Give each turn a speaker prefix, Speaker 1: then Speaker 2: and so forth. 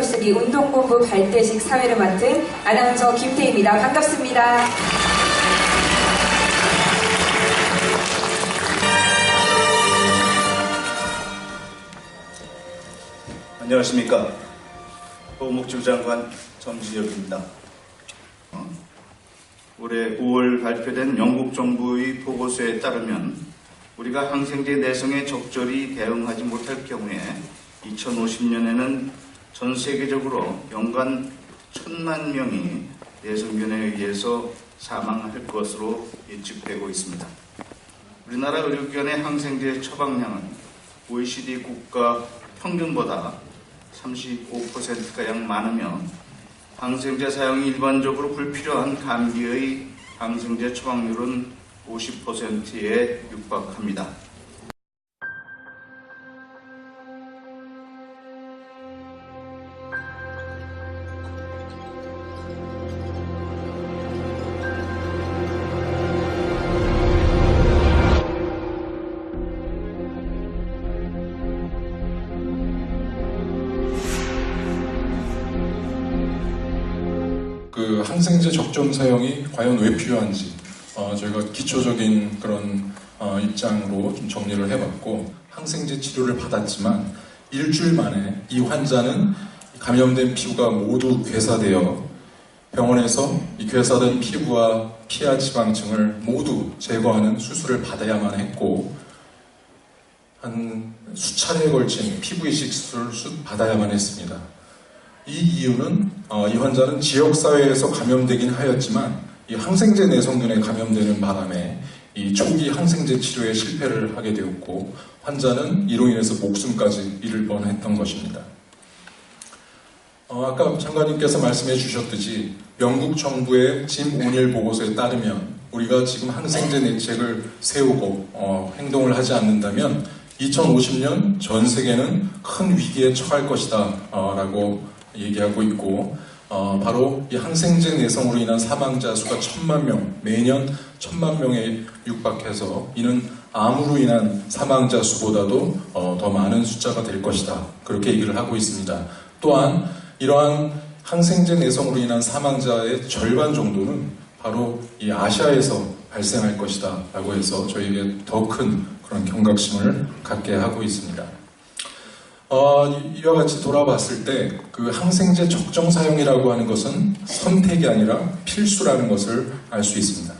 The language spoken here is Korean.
Speaker 1: TV 운동본부 발대식 사회를 맡은 아나운서 김태희입니다. 반갑습니다.
Speaker 2: 안녕하십니까. 보건복지부 장관 정진혁입니다. 어, 올해 5월 발표된 영국 정부의 보고서에 따르면 우리가 항생제 내성에 적절히 대응하지 못할 경우에 2050년에는 전 세계적으로 연간 천만 명이 내성균에 의해서 사망할 것으로 예측되고 있습니다. 우리나라 의료기관의 항생제 처방량은 OECD 국가 평균보다 35%가량 많으며 항생제 사용이 일반적으로 불필요한 감기의 항생제 처방률은 50%에 육박합니다.
Speaker 3: 그 항생제 적정 사용이 과연 왜 필요한지 어, 저희가 기초적인 그런 어, 입장으로 좀 정리를 해봤고 항생제 치료를 받았지만 일주일 만에 이 환자는 감염된 피부가 모두 괴사되어 병원에서 이 괴사된 피부와 피하 지방층을 모두 제거하는 수술을 받아야만 했고 한 수차례에 걸친 피부 이식 수술을 수- 받아야만 했습니다. 이 이유는 어, 이 환자는 지역 사회에서 감염되긴 하였지만 이 항생제 내성균에 감염되는 바람에 이 초기 항생제 치료에 실패를 하게 되었고 환자는 이로 인해서 목숨까지 잃을 뻔했던 것입니다. 어, 아까 장관님께서 말씀해 주셨듯이 영국 정부의 짐 오닐 보고서에 따르면 우리가 지금 항생제 대책을 세우고 어, 행동을 하지 않는다면 2050년 전 세계는 큰 위기에 처할 것이다 어, 라고 얘기하고 있고 어, 바로 이 항생제 내성으로 인한 사망자 수가 천만 명 매년 천만 명에 육박해서 이는 암으로 인한 사망자 수보다도 어, 더 많은 숫자가 될 것이다 그렇게 얘기를 하고 있습니다. 또한 이러한 항생제 내성으로 인한 사망자의 절반 정도는 바로 이 아시아에서 발생할 것이다 라고 해서 저희에게 더 큰 그런 경각심을 갖게 하고 있습니다. 어, 이- 이와 같이 돌아봤을 때 그 항생제 적정 사용이라고 하는 것은 선택이 아니라 필수라는 것을 알 수 있습니다.